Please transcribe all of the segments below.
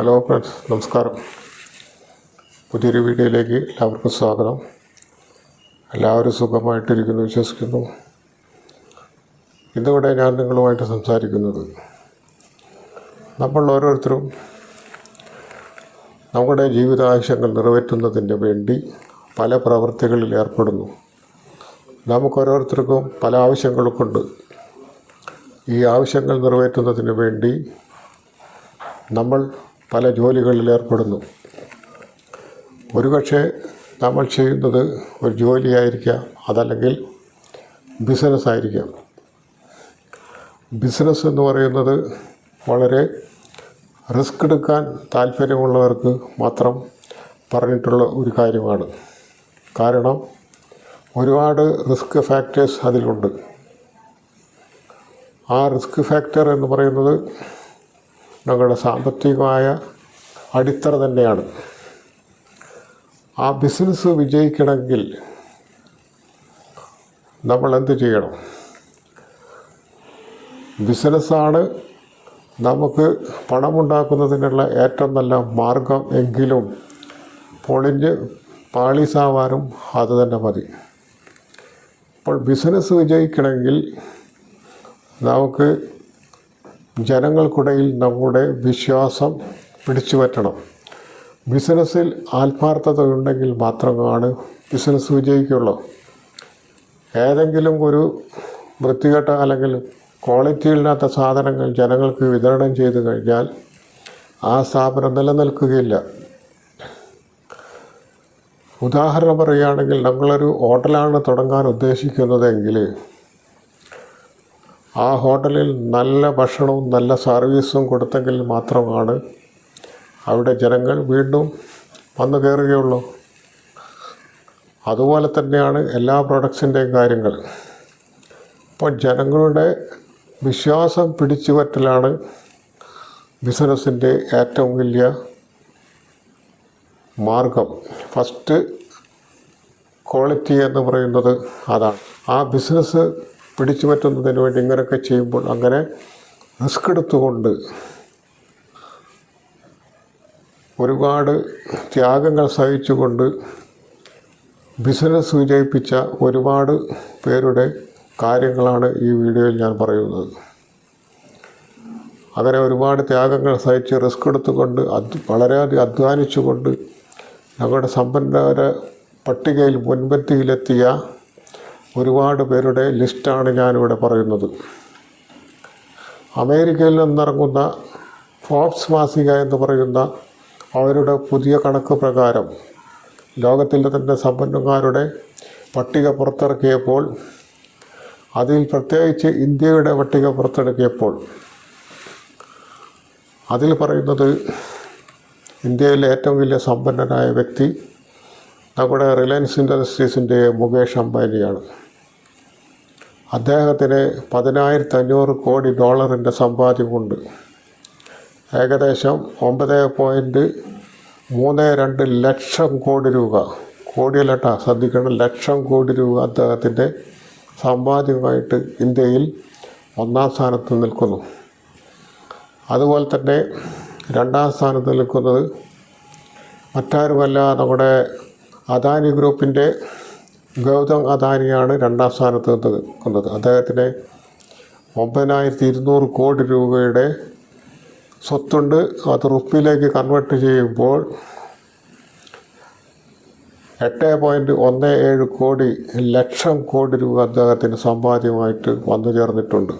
Hello friends നമസ്കാരം. പുതിയൊരു വീഡിയോയിലേക്ക് എല്ലാവർക്കും സ്വാഗതം. എല്ലാവരും സുഖമായിട്ടിരിക്കുന്നു വിശ്വസിക്കുന്നു. ഇന്നിവിടെ ഞാൻ നിങ്ങളുമായിട്ട് സംസാരിക്കുന്നത് നമ്മൾ ഓരോരുത്തരും നമ്മുടെ ജീവിതാവശ്യങ്ങൾ നിറവേറ്റുന്നതിന് വേണ്ടി പല പ്രവൃത്തികളിൽ ഏർപ്പെടുന്നു. നമുക്കോരോരുത്തർക്കും പല ആവശ്യങ്ങൾക്കുണ്ട്. ഈ ആവശ്യങ്ങൾ നിറവേറ്റുന്നതിന് വേണ്ടി നമ്മൾ പല ജോലികളിൽ ഏർപ്പെടുന്നു. ഒരുപക്ഷെ നമ്മൾ ചെയ്യുന്നത് ഒരു ജോലിയായിരിക്കാം അതല്ലെങ്കിൽ ബിസിനസ് ആയിരിക്കാം. ബിസിനസ് എന്ന് പറയുന്നത് വളരെ റിസ്ക് എടുക്കാൻ താല്പര്യമുള്ളവർക്ക് മാത്രം പറഞ്ഞിട്ടുള്ള ഒരു കാര്യമാണ്. കാരണം ഒരുപാട് റിസ്ക് ഫാക്ടേഴ്സ് അതിലുണ്ട്. ആ റിസ്ക് ഫാക്ടർ എന്ന് പറയുന്നത് ഞങ്ങളുടെ സാമ്പത്തികമായ അടിത്തറ തന്നെയാണ്. ആ ബിസിനസ് വിജയിക്കണമെങ്കിൽ നമ്മൾ എന്ത് ചെയ്യണം? ബിസിനസ്സാണ് നമുക്ക് പണമുണ്ടാക്കുന്നതിനുള്ള ഏറ്റവും നല്ല മാർഗം എങ്കിലും പൊളിഞ്ഞ് പാളീസാവാനും അത് തന്നെ മതി. അപ്പോൾ ബിസിനസ് വിജയിക്കണമെങ്കിൽ നമുക്ക് ജനങ്ങൾക്കിടയിൽ നമ്മുടെ വിശ്വാസം പിടിച്ചു പറ്റണം. ബിസിനസ്സിൽ ആത്മാർത്ഥത ഉണ്ടെങ്കിൽ മാത്രമാണ് ബിസിനസ് വിജയിക്കുള്ളൂ. ഏതെങ്കിലും ഒരു വൃത്തികെട്ട അല്ലെങ്കിൽ ക്വാളിറ്റി ഇല്ലാത്ത സാധനങ്ങൾ ജനങ്ങൾക്ക് വിതരണം ചെയ്തു കഴിഞ്ഞാൽ ആ സ്ഥാപനം നിലനിൽക്കുകയില്ല. ഉദാഹരണം പറയുകയാണെങ്കിൽ നമ്മളൊരു ഹോട്ടലാണ് തുടങ്ങാൻ ഉദ്ദേശിക്കുന്നതെങ്കിൽ ആ ഹോട്ടലിൽ നല്ല ഭക്ഷണവും നല്ല സർവീസും കൊടുത്തെങ്കിൽ മാത്രമാണ് അവിടെ ജനങ്ങൾ വീണ്ടും വന്നു കയറുകയുള്ളൂ. അതുപോലെ തന്നെയാണ് എല്ലാ പ്രൊഡക്ട്സിന്റെയും കാര്യങ്ങൾ. അപ്പോൾ ജനങ്ങളുടെ വിശ്വാസം പിടിച്ചു പറ്റലാണ് ബിസിനസ്സിന്റെ ഏറ്റവും വലിയ മാർഗം. ഫസ്റ്റ് ക്വാളിറ്റി എന്ന് പറയുന്നത് അതാണ്. ആ ബിസിനസ് പിടിച്ചു പറ്റുന്നതിന് വേണ്ടി ഇങ്ങനെയൊക്കെ ചെയ്യുമ്പോൾ അങ്ങനെ റിസ്ക് എടുത്തുകൊണ്ട് ഒരുപാട് ത്യാഗങ്ങൾ സഹിച്ചുകൊണ്ട് ബിസിനസ് വിജയിപ്പിച്ച ഒരുപാട് പേരുടെ കാര്യങ്ങളാണ് ഈ വീഡിയോയിൽ ഞാൻ പറയുന്നത്. അങ്ങനെ ഒരുപാട് ത്യാഗങ്ങൾ സഹിച്ച് റിസ്ക് എടുത്തുകൊണ്ട് അത് വളരെയധികം അധ്വാനിച്ചുകൊണ്ട് ഞങ്ങളുടെ സമ്പന്നര പട്ടികയിൽ മുൻപന്തിയിലെത്തിയ ഒരുപാട് പേരുടെ ലിസ്റ്റാണ് ഞാനിവിടെ പറയുന്നത്. അമേരിക്കയിൽ നിന്നിറങ്ങുന്ന ഫോബ്സ് മാസിക എന്ന് പറയുന്ന അവരുടെ പുതിയ കണക്ക് പ്രകാരം ലോകത്തിലെ തന്നെ സമ്പന്നന്മാരുടെ പട്ടിക പുറത്തിറക്കിയപ്പോൾ അതിൽ പ്രത്യേകിച്ച് ഇന്ത്യയുടെ പട്ടിക പുറത്തിറക്കിയപ്പോൾ അതിൽ പറയുന്നത് ഇന്ത്യയിലെ ഏറ്റവും വലിയ സമ്പന്നനായ വ്യക്തി നമ്മുടെ റിലയൻസ് ഇൻഡസ്ട്രീസിന്റെ മുകേഷ് അംബാനിയാണ്. അദ്ദേഹത്തിന് പതിനായിരത്തി അഞ്ഞൂറ് കോടി ഡോളറിന്റെ സമ്പാദ്യമുണ്ട്. ഏകദേശം ഒമ്പത് പോയിന്റ് മൂന്ന് രണ്ട് ലക്ഷം കോടി രൂപ. കോടിയല്ലട്ട ശ്രദ്ധിക്കണം ലക്ഷം കോടി രൂപ അദ്ദേഹത്തിന്റെ സമ്പാദ്യമായിട്ട് ഇന്ത്യയിൽ ഒന്നാം സ്ഥാനത്ത് നിൽക്കുന്നു. അതുപോലെ തന്നെ രണ്ടാം സ്ഥാനത്ത് നിൽക്കുന്നത് മറ്റാരുമല്ല നമ്മുടെ അദാനി ഗ്രൂപ്പിന്റെ ഗൗതം അദാനിയാണ് രണ്ടാം സ്ഥാനത്ത് നിൽക്കുന്നത് അദ്ദേഹത്തിന് ഒമ്പതിനായിരത്തി ഇരുന്നൂറ് കോടി രൂപയുടെ സ്വത്തുണ്ട്. അത് റുപ്പിയിലേക്ക് കൺവേർട്ട് ചെയ്യുമ്പോൾ എട്ട് പോയിന്റ് ഒന്ന് ഏഴ് കോടി ലക്ഷം കോടി രൂപ അദ്ദേഹത്തിന് സമ്പാദ്യമായിട്ട് വന്നു ചേർന്നിട്ടുണ്ട്.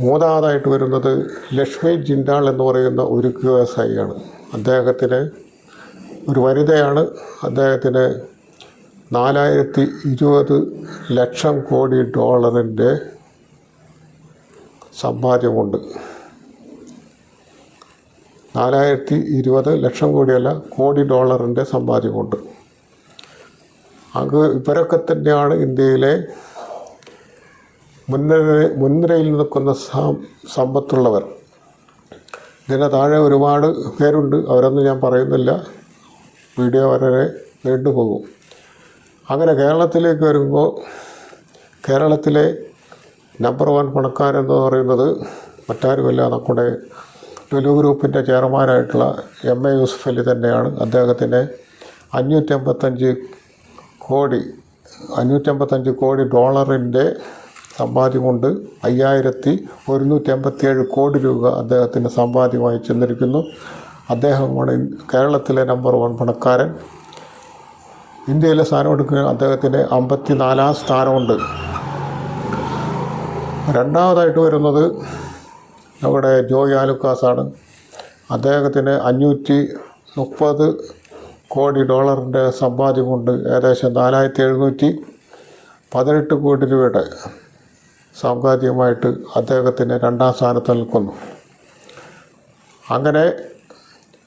മൂന്നാമതായിട്ട് വരുന്നത് ലക്ഷ്മി ജിൻഡാൾ എന്ന് പറയുന്ന ഒരു വ്യവസായിയാണ്. അദ്ദേഹത്തിന് ഒരു വനിതയാണ് അദ്ദേഹത്തിന് നാലായിരത്തി ഇരുപത് ലക്ഷം കോടി ഡോളറിന്റെ സമ്പാദ്യമുണ്ട്. നാലായിരത്തി ഇരുപത് ലക്ഷം കോടിയല്ല കോടി ഡോളറിന്റെ സമ്പാദ്യമുണ്ട്. അത് ഇവരൊക്കെ തന്നെയാണ് ഇന്ത്യയിലെ മുൻനിര മുൻനിരയിൽ നിൽക്കുന്ന സമ്പത്തുള്ളവർ. ഇതിന് താഴെ ഒരുപാട് പേരുണ്ട് അവരൊന്നും ഞാൻ പറയുന്നില്ല. വീഡിയോ വളരെ പോകും. അങ്ങനെ കേരളത്തിലേക്ക് വരുമ്പോൾ കേരളത്തിലെ നമ്പർ വൺ പണക്കാരെന്ന് പറയുന്നത് മറ്റാരുമല്ല നമ്മുടെ ലുലു ഗ്രൂപ്പിന്റെ ചെയർമാനായിട്ടുള്ള എം എ യൂസഫ് അലി തന്നെയാണ്. അദ്ദേഹത്തിന് അഞ്ഞൂറ്റമ്പത്തഞ്ച് കോടി അഞ്ഞൂറ്റമ്പത്തഞ്ച് കോടി ഡോളറിന്റെ സമ്പാദ്യം കൊണ്ട് അയ്യായിരത്തി ഒരുന്നൂറ്റി അമ്പത്തിയേഴ് കോടി രൂപ അദ്ദേഹത്തിന്റെ സമ്പാദ്യമായി ചെന്നിരിക്കുന്നു. അദ്ദേഹമാണ് കേരളത്തിലെ നമ്പർ വൺ പണക്കാരൻ. ഇന്ത്യയിലെ സ്ഥാനം എടുക്കുക അദ്ദേഹത്തിന് അമ്പത്തി നാലാം സ്ഥാനമുണ്ട്. രണ്ടാമതായിട്ട് വരുന്നത് നമ്മുടെ ജോയ് ആലുക്കാസാണ്. അദ്ദേഹത്തിന് അഞ്ഞൂറ്റി മുപ്പത് കോടി ഡോളറിന്റെ സമ്പാദ്യമുണ്ട്. ഏകദേശം നാലായിരത്തി എഴുന്നൂറ്റി പതിനെട്ട് കോടി രൂപയുടെ സമ്പാദ്യമായിട്ട് അദ്ദേഹത്തിന് രണ്ടാം സ്ഥാനത്ത് നിൽക്കുന്നു. അങ്ങനെ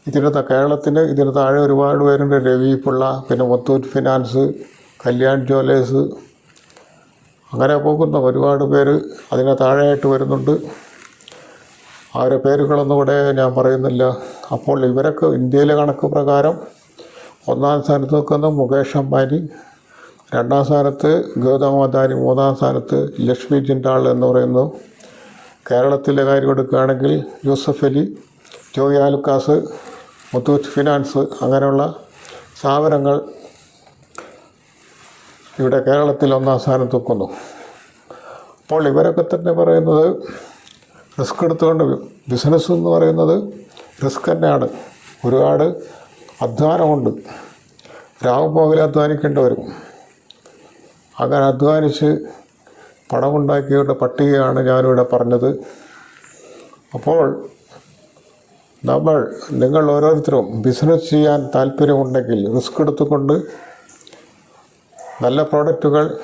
ഇതിന് കേരളത്തിന് ഇതിന് താഴെ ഒരുപാട് പേരുണ്ട്. രവി പിള്ള പിന്നെ മുത്തൂറ്റ് ഫിനാൻസ് കല്യാൺ ജ്വല്ലേഴ്സ്. അങ്ങനെ പോകുന്ന ഒരുപാട് പേര് അതിന് താഴെയായിട്ട് വരുന്നുണ്ട്. ആരെ പേരുകളൊന്നും കൂടെ ഞാൻ പറയുന്നില്ല. അപ്പോൾ ഇവരൊക്കെ ഇന്ത്യയിലെ കണക്ക് പ്രകാരം ഒന്നാം സ്ഥാനത്ത് നിൽക്കുന്ന മുകേഷ് അംബാനി രണ്ടാം സ്ഥാനത്ത് ഗൗതം അദാനി മൂന്നാം സ്ഥാനത്ത് ലക്ഷ്മി ജിൻഡാൾ എന്ന് പറയുന്നു. കേരളത്തിലെ കാര്യം എടുക്കുകയാണെങ്കിൽ യൂസഫ് അലി ജോയി ആലുക്കാസ് മുത്തൂറ്റ് ഫിനാൻസ് അങ്ങനെയുള്ള സ്ഥാപനങ്ങൾ ഇവിടെ കേരളത്തിൽ ഒന്നാം സ്ഥാനത്ത് നിൽക്കുന്നു അപ്പോൾ ഇവരൊക്കെ തന്നെ പറയുന്നത് റിസ്ക് എടുത്തുകൊണ്ട് ബിസിനസ് എന്ന് പറയുന്നത് റിസ്ക് തന്നെയാണ്. ഒരുപാട് അധ്വാനമുണ്ട്. രാവും പകലും അധ്വാനിക്കേണ്ടി വരും അങ്ങനെ അധ്വാനിച്ച് പണമുണ്ടാക്കിയവരുടെ പട്ടികയാണ് ഞാനിവിടെ പറഞ്ഞത്. അപ്പോൾ നമ്മൾ നിങ്ങൾ ഓരോരുത്തരും ബിസിനസ് ചെയ്യാൻ താല്പര്യമുണ്ടെങ്കിൽ റിസ്ക് എടുത്തുകൊണ്ട് നല്ല പ്രോഡക്റ്റുകൾ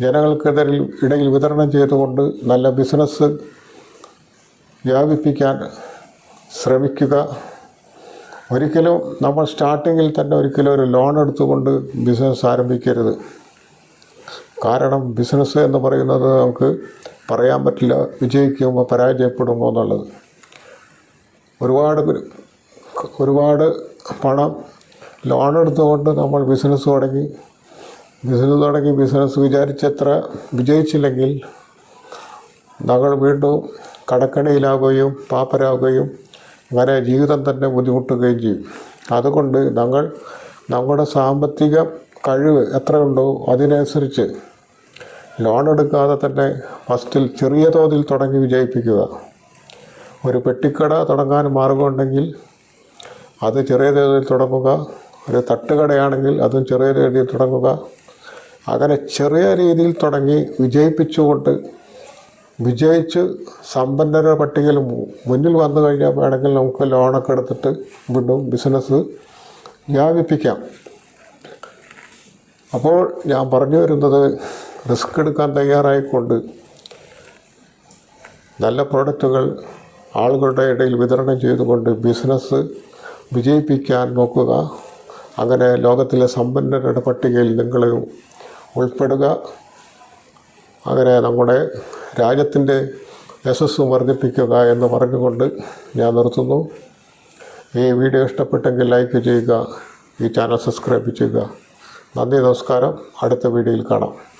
ജനങ്ങൾക്കിടയിൽ ഇടയിൽ വിതരണം ചെയ്തുകൊണ്ട് നല്ല ബിസിനസ് വ്യാപിപ്പിക്കാൻ ശ്രമിക്കുക. ഒരിക്കലും നമ്മൾ സ്റ്റാർട്ടിങ്ങിൽ തന്നെ ഒരിക്കലും ഒരു ലോൺ എടുത്തുകൊണ്ട് ബിസിനസ് ആരംഭിക്കരുത്. കാരണം ബിസിനസ് എന്ന് പറയുന്നത് നമുക്ക് പറയാൻ പറ്റില്ല വിജയിക്കുമ്പോൾ പരാജയപ്പെടുമോ എന്നുള്ളത്. ഒരുപാട് ഒരുപാട് പണം ലോൺ എടുത്തുകൊണ്ട് നമ്മൾ ബിസിനസ് തുടങ്ങി. ബിസിനസ് തുടങ്ങി ബിസിനസ് വിചാരിച്ചത്ര വിജയിച്ചില്ലെങ്കിൽ നമ്മൾ വീണ്ടും കടക്കണിയിലാവുകയും പാപ്പരാകുകയും അങ്ങനെ ജീവിതം തന്നെ ബുദ്ധിമുട്ടുകയും ചെയ്യും. അതുകൊണ്ട് ഞങ്ങൾ നമ്മുടെ സാമ്പത്തിക കഴിവ് എത്രയുണ്ടോ അതിനനുസരിച്ച് ലോൺ എടുക്കാതെ തന്നെ ഫസ്റ്റിൽ ചെറിയ തോതിൽ തുടങ്ങി വിജയിപ്പിക്കുക. ഒരു പെട്ടിക്കട തുടങ്ങാൻ മാർഗമുണ്ടെങ്കിൽ അത് ചെറിയ രീതിയിൽ തുടങ്ങുക. ഒരു തട്ടുകടയാണെങ്കിൽ അതും ചെറിയ രീതിയിൽ തുടങ്ങുക. അങ്ങനെ ചെറിയ രീതിയിൽ തുടങ്ങി വിജയിപ്പിച്ചുകൊണ്ട് വിജയിച്ച് സമ്പന്നര പട്ടികയിൽ മുന്നിൽ വന്നു കഴിഞ്ഞാൽ വേണമെങ്കിൽ നമുക്ക് ലോണൊക്കെ എടുത്തിട്ട് വീണ്ടും ബിസിനസ് വ്യാപിപ്പിക്കാം. അപ്പോൾ ഞാൻ പറഞ്ഞു വരുന്നത് റിസ്ക് എടുക്കാൻ തയ്യാറായിക്കൊണ്ട് നല്ല പ്രോഡക്റ്റുകൾ ആളുകളുടെ ഇടയിൽ വിതരണം ചെയ്തുകൊണ്ട് ബിസിനസ് വിജയിപ്പിക്കാൻ നോക്കുക. അങ്ങനെ ലോകത്തിലെ സമ്പന്നരുടെ പട്ടികയിൽ നിങ്ങൾ ഉൾപ്പെടുക. അങ്ങനെ നമ്മുടെ രാജ്യത്തിന്റെ യശസ് വർദ്ധിപ്പിക്കുക എന്ന് പറഞ്ഞുകൊണ്ട് ഞാൻ നിർത്തുന്നു. ഈ വീഡിയോ ഇഷ്ടപ്പെട്ടെങ്കിൽ ലൈക്ക് ചെയ്യുക ഈ ചാനൽ സബ്സ്ക്രൈബ് ചെയ്യുക. നന്ദി നമസ്കാരം. അടുത്ത വീഡിയോയിൽ കാണാം.